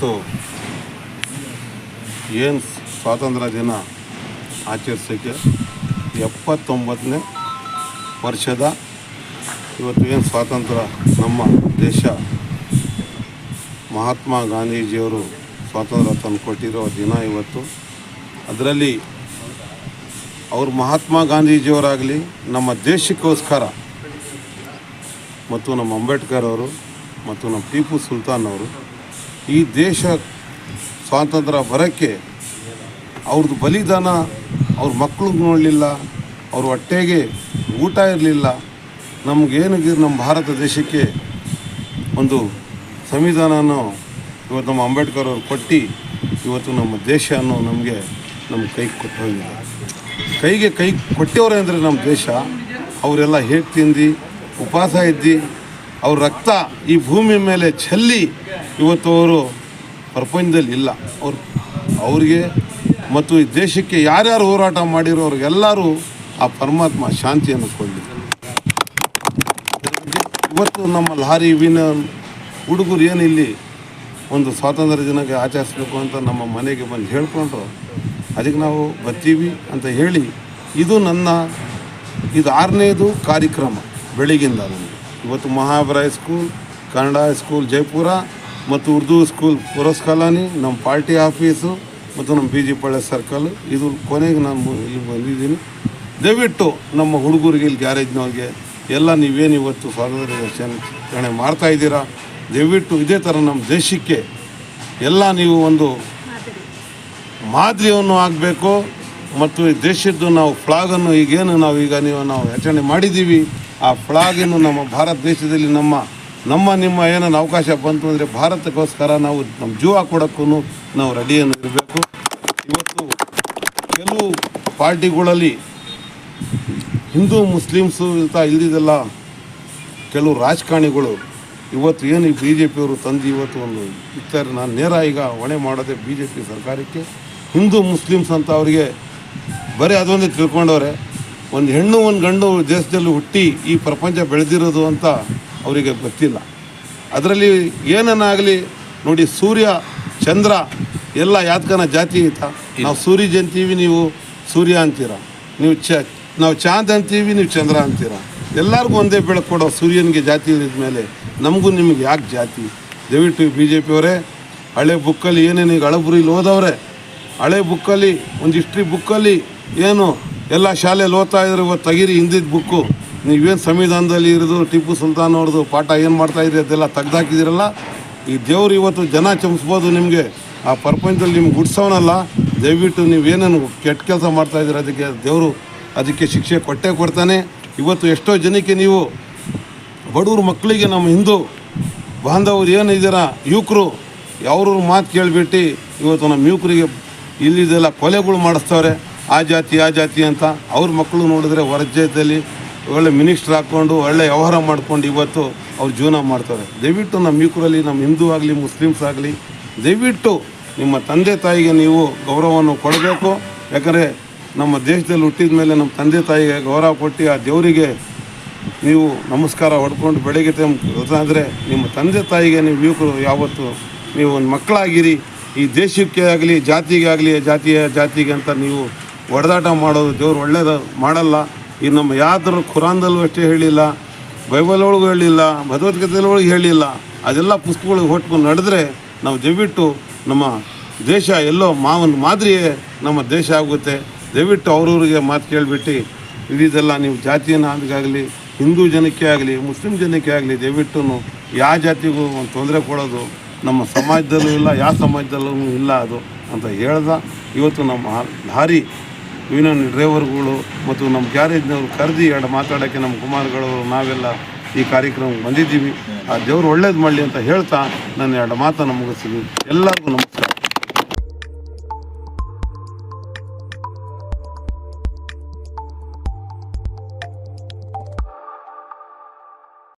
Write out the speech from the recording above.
ಇವತ್ತು ಏನು ಸ್ವಾತಂತ್ರ್ಯ ದಿನ ಆಚರಿಸೋಕ್ಕೆ ಎಪ್ಪತ್ತೊಂಬತ್ತನೇ ವರ್ಷದ ಇವತ್ತು ಏನು ಸ್ವಾತಂತ್ರ್ಯ ನಮ್ಮ ದೇಶ ಮಹಾತ್ಮ ಗಾಂಧೀಜಿಯವರು ಸ್ವಾತಂತ್ರ್ಯ ತಂದು ಕೊಟ್ಟಿರೋ ದಿನ ಇವತ್ತು. ಅದರಲ್ಲಿ ಅವರು ಮಹಾತ್ಮ ಗಾಂಧೀಜಿಯವರಾಗಲಿ ನಮ್ಮ ದೇಶಕ್ಕೋಸ್ಕರ ಮತ್ತು ನಮ್ಮ ಅಂಬೇಡ್ಕರ್ ಅವರು ಮತ್ತು ನಮ್ಮ ಟಿಪ್ಪು ಸುಲ್ತಾನ್ ಅವರು ಈ ದೇಶ ಸ್ವಾತಂತ್ರ್ಯ ಬರೋಕ್ಕೆ ಅವ್ರದ್ದು ಬಲಿದಾನ ಅವ್ರ ಮಕ್ಕಳು ನೋಡಲಿಲ್ಲ, ಅವ್ರ ಹೊಟ್ಟೆಗೆ ಊಟ ಇರಲಿಲ್ಲ. ನಮಗೇನಿಗೆ ನಮ್ಮ ಭಾರತ ದೇಶಕ್ಕೆ ಒಂದು ಸಂವಿಧಾನನೂ ಇವತ್ತು ನಮ್ಮ ಅಂಬೇಡ್ಕರ್ ಅವರು ಕೊಟ್ಟು ಇವತ್ತು ನಮ್ಮ ದೇಶ ಅನ್ನೋ ನಮಗೆ ನಮ್ಮ ಕೈಗೆ ಕೊಟ್ಟು ಹೋಗಿದೆ. ಕೈಗೆ ಕೈ ಕೊಟ್ಟವ್ರೆ ಅಂದರೆ ನಮ್ಮ ದೇಶ. ಅವರೆಲ್ಲ ಹೇಗೆ ತಿಂದು, ಉಪವಾಸ ಇದ್ದು, ಅವ್ರ ರಕ್ತ ಈ ಭೂಮಿ ಮೇಲೆ ಚೆಲ್ಲಿ ಇವತ್ತು ಅವರು ಪ್ರಪಂಚದಲ್ಲಿ ಇಲ್ಲ. ಅವ್ರು, ಅವ್ರಿಗೆ ಮತ್ತು ಈ ದೇಶಕ್ಕೆ ಯಾರ್ಯಾರು ಹೋರಾಟ ಮಾಡಿರೋರಿಗೆಲ್ಲರೂ ಆ ಪರಮಾತ್ಮ ಶಾಂತಿಯನ್ನು ಕೊಡಲಿ. ಇವತ್ತು ನಮ್ಮ ಲಾರಿ ವಿನ ಹುಡುಗರು ಇಲ್ಲಿ ಒಂದು ಸ್ವಾತಂತ್ರ್ಯ ದಿನಕ್ಕೆ ಆಚರಿಸ್ಬೇಕು ಅಂತ ನಮ್ಮ ಮನೆಗೆ ಬಂದು ಹೇಳ್ಕೊಂಡ್ರು. ಅದಕ್ಕೆ ನಾವು ಬರ್ತೀವಿ ಅಂತ ಹೇಳಿ ಇದು ನನ್ನ, ಇದು ಆರನೇದು ಕಾರ್ಯಕ್ರಮ ಬೆಳಗಿಂದ. ಇವತ್ತು ಮಹಾಬರ ಸ್ಕೂಲ್, ಕನ್ನಡ ಸ್ಕೂಲ್, ಜೈಪುರ ಮತ್ತು ಉರ್ದು ಸ್ಕೂಲ್ ಫುರೋಸ್ ನಮ್ಮ ಪಾರ್ಟಿ ಆಫೀಸು ಮತ್ತು ನಮ್ಮ ಬಿ ಜಿ ಪಾಳ್ಯ ಸರ್ಕಲ್. ಇದು ಕೊನೆಗೆ ನಾನು ಇಲ್ಲಿ ಬಂದಿದ್ದೀನಿ. ದಯವಿಟ್ಟು ನಮ್ಮ ಹುಡುಗರಿಗೆ ಇಲ್ಲಿ ಗ್ಯಾರೇಜ್ನವ್ರಿಗೆ ಎಲ್ಲ ನೀವೇನು ಇವತ್ತು ಸ್ವಾತಂತ್ರ್ಯ ದಿನಾಚರಣೆ ಮಾಡ್ತಾ ಇದ್ದೀರಾ? ದಯವಿಟ್ಟು ಇದೇ ಥರ ನಮ್ಮ ದೇಶಕ್ಕೆ ಎಲ್ಲ ನೀವು ಒಂದು ಮಾದರಿಯನ್ನು ಆಗಬೇಕು ಮತ್ತು ಈ ದೇಶದ್ದು ನಾವು ಫ್ಲಾಗನ್ನು ಈಗೇನು ನಾವು ಈಗ ನೀವು ನಾವು ಆಚರಣೆ ಮಾಡಿದ್ದೀವಿ. ಆ ಫ್ಲಾಗನ್ನು ನಮ್ಮ ಭಾರತ ದೇಶದಲ್ಲಿ ನಮ್ಮ ನಮ್ಮ ನಿಮ್ಮ ಏನೇನು ಅವಕಾಶ ಬಂತು ಅಂದರೆ ಭಾರತಕ್ಕೋಸ್ಕರ ನಾವು ನಮ್ಮ ಜೀವ ಕೊಡೋಕ್ಕೂ ನಾವು ರೆಡಿಯನ್ನು ಇರಬೇಕು. ಇವತ್ತು ಕೆಲವು ಪಾರ್ಟಿಗಳಲ್ಲಿ ಹಿಂದೂ ಮುಸ್ಲಿಮ್ಸು ಅಂತ ಇಲ್ದಿದ್ದೆಲ್ಲ ಕೆಲವು ರಾಜಕಾರಣಿಗಳು ಇವತ್ತು ಏನು ಈ ಬಿ ಜೆ ಪಿಯವರು ತಂದು ಇವತ್ತು ಒಂದು ಇರ್ತಾರೆ ನಾನು ನೇರ ಈಗ ಹೊಣೆ ಮಾಡೋದೇ ಬಿ ಜೆ ಪಿ ಸರ್ಕಾರಕ್ಕೆ. ಹಿಂದೂ ಮುಸ್ಲಿಮ್ಸ್ ಅಂತ ಅವರಿಗೆ ಬರೀ ಅದೊಂದೇ ತಿಳ್ಕೊಂಡವ್ರೆ. ಒಂದು ಹೆಣ್ಣು, ಒಂದು ಗಂಡು ದೇಶದಲ್ಲಿ ಹುಟ್ಟಿ ಈ ಪ್ರಪಂಚ ಬೆಳೆದಿರೋದು ಅಂತ ಅವರಿಗೆ ಗೊತ್ತಿಲ್ಲ. ಅದರಲ್ಲಿ ಏನನ್ನಾಗಲಿ ನೋಡಿ ಸೂರ್ಯ ಚಂದ್ರ ಎಲ್ಲ ಯಾತ್ಕನ ಜಾತಿ ಐತ ನಾವು ಸೂರ್ಯ ಅಂತೀವಿ ನೀವು ಸೂರ್ಯ ಅಂತೀರ. ನೀವು ಚ ನಾವು ಚಾಂದ್ ಅಂತೀವಿ ನೀವು ಚಂದ್ರ ಅಂತೀರ. ಎಲ್ಲರಿಗೂ ಒಂದೇ ಬೆಳಕು ಕೊಡೋ ಸೂರ್ಯನಿಗೆ ಜಾತಿ ಇದ್ದ ಮೇಲೆ ನಮಗೂ ನಿಮಗೆ ಯಾಕೆ ಜಾತಿ? ದಯವಿಟ್ಟು ಬಿ ಜೆ ಪಿಯವರೇ ಹಳೆ ಬುಕ್ಕಲ್ಲಿ ಏನೇನು ಈಗ ಹಳಬುರಿಲಿ ಓದವ್ರೆ ಹಳೆ ಬುಕ್ಕಲ್ಲಿ ಒಂದು ಹಿಸ್ಟ್ರಿ ಬುಕ್ಕಲ್ಲಿ ಏನು ಎಲ್ಲ ಶಾಲೆಯಲ್ಲಿ ಓದ್ತಾ ಇದ್ರೆ ಇವತ್ತು ತೆಗೀರಿ ಹಿಂದಿದ್ದ ಬುಕ್ಕು. ನೀವೇನು ಸಂವಿಧಾನದಲ್ಲಿ ಇರೋದು, ಟಿಪ್ಪು ಸುಲ್ತಾನ್ ಅವ್ರದ್ದು ಪಾಠ ಏನು ಮಾಡ್ತಾ ಇದ್ರಿ, ಅದೆಲ್ಲ ತೆಗ್ದಾಕಿದಿರಲ್ಲ? ಈ ದೇವರು ಇವತ್ತು ಜನ ಚಮಿಸ್ಬೋದು ನಿಮಗೆ. ಆ ಪ್ರಪಂಚದಲ್ಲಿ ನಿಮ್ಗೆ ಗುಡ್ಸೋನಲ್ಲ. ದಯವಿಟ್ಟು ನೀವೇನೇನು ಕೆಟ್ಟ ಕೆಲಸ ಮಾಡ್ತಾ ಇದ್ದೀರ, ಅದಕ್ಕೆ ದೇವರು ಅದಕ್ಕೆ ಶಿಕ್ಷೆ ಕೊಟ್ಟೆ ಕೊಡ್ತಾನೆ. ಇವತ್ತು ಎಷ್ಟೋ ಜನಕ್ಕೆ ನೀವು ಬಡವ್ರ ಮಕ್ಕಳಿಗೆ ನಮ್ಮ ಹಿಂದೂ ಬಾಂಧವರು ಏನಿದ್ದೀರ, ಯುವಕರು ಯಾವ್ರ ಮಾತು ಕೇಳಿಬಿಟ್ಟು ಇವತ್ತು ನಮ್ಮ ಯುವಕರಿಗೆ ಇಲ್ಲಿದೆಲ್ಲ ಕೊಲೆಗಳು ಮಾಡಿಸ್ತವ್ರೆ. ಆ ಜಾತಿ ಆ ಜಾತಿ ಅಂತ. ಅವ್ರ ಮಕ್ಕಳು ನೋಡಿದ್ರೆ ಹೊರಜಾತಿಯಲ್ಲಿ ಒಳ್ಳೆ ಮಿನಿಸ್ಟ್ರ್ ಹಾಕ್ಕೊಂಡು ಒಳ್ಳೆ ವ್ಯವಹಾರ ಮಾಡ್ಕೊಂಡು ಇವತ್ತು ಅವ್ರು ಜೀವನ ಮಾಡ್ತಾರೆ. ದಯವಿಟ್ಟು ನಮ್ಮ ಯುವಕರಲ್ಲಿ, ನಮ್ಮ ಹಿಂದೂ ಆಗಲಿ, ಮುಸ್ಲಿಮ್ಸ್ ಆಗಲಿ, ದಯವಿಟ್ಟು ನಿಮ್ಮ ತಂದೆ ತಾಯಿಗೆ ನೀವು ಗೌರವವನ್ನು ಕೊಡಬೇಕು. ಯಾಕಂದರೆ ನಮ್ಮ ದೇಶದಲ್ಲಿ ಹುಟ್ಟಿದ ಮೇಲೆ ನಮ್ಮ ತಂದೆ ತಾಯಿಗೆ ಗೌರವ ಕೊಟ್ಟು ಆ ದೇವರಿಗೆ ನೀವು ನಮಸ್ಕಾರ ಹೊಡ್ಕೊಂಡು ಬೆಳಗ್ಗೆ ಅಂದರೆ ನಿಮ್ಮ ತಂದೆ ತಾಯಿಗೆ ನೀವು ಯುವಕರು ಯಾವತ್ತು ನೀವು ಒಂದು ಮಕ್ಕಳಾಗಿರಿ. ಈ ದೇಶಕ್ಕೆ ಆಗಲಿ, ಜಾತಿಗೆ ಆಗಲಿ, ಜಾತಿಯ ಜಾತಿಗೆ ಅಂತ ನೀವು ಹೊಡೆದಾಟ ಮಾಡೋದು ದೇವ್ರು ಒಳ್ಳೇದು ಮಾಡಲ್ಲ. ಈ ನಮ್ಮ ಯಾವ್ದಾರು ಖುರಾನ್ದಲ್ಲೂ ಅಷ್ಟೇ ಹೇಳಿಲ್ಲ ಬೈಬಲ್ ಒಳಗೂ ಹೇಳಿಲ್ಲ ಭಗವದ್ಗೀತೆಯಲ್ಲಿ ಹೇಳಿಲ್ಲ. ಅದೆಲ್ಲ ಪುಸ್ತಕಗಳಿಗೆ ಹೊಟ್ಕೊಂಡು ನಡೆದ್ರೆ ನಾವು ದಯವಿಟ್ಟು ನಮ್ಮ ದೇಶ ಎಲ್ಲೋ ಮಾವನ ಮಾದರಿಯೇ ನಮ್ಮ ದೇಶ ಆಗುತ್ತೆ. ದಯವಿಟ್ಟು ಅವ್ರವ್ರಿಗೆ ಮಾತು ಕೇಳಿಬಿಟ್ಟು ಇದೆಲ್ಲ ನೀವು ಜಾತಿಯನ್ನು ಆಗಲಿ ಹಿಂದೂ ಜನಕ್ಕೆ ಆಗಲಿ, ಮುಸ್ಲಿಂ ಜನಕ್ಕೆ ಆಗಲಿ, ದಯವಿಟ್ಟು ಯಾವ ಜಾತಿಗೂ ಒಂದು ತೊಂದರೆ ಕೊಡೋದು ನಮ್ಮ ಸಮಾಜದಲ್ಲೂ ಇಲ್ಲ, ಯಾವ ಸಮಾಜದಲ್ಲೂ ಇಲ್ಲ ಅದು ಅಂತ ಹೇಳ್ದ. ಇವತ್ತು ನಮ್ಮ ಲಾರಿ ಯೂನಿಯನ್ ಡ್ರೈವರ್ಗಳು ಮತ್ತು ನಮ್ಮ ಗ್ಯಾರೇಜ್ನವರು ಕರೆದಿ ಎರಡು ಮಾತಾಡೋಕ್ಕೆ ನಮ್ಮ ಕುಮಾರ್ಗಳು, ನಾವೆಲ್ಲ ಈ ಕಾರ್ಯಕ್ರಮಕ್ಕೆ ಬಂದಿದ್ದೀವಿ. ಆ ದೇವರು ಒಳ್ಳೇದು ಮಾಡಲಿ ಅಂತ ಹೇಳ್ತಾ ನಾನು ಎರಡು ಮಾತನ್ನು ಮುಗಿಸ್ತೀನಿ. ಎಲ್ಲರಿಗೂ ನಮಸ್ಕಾರ.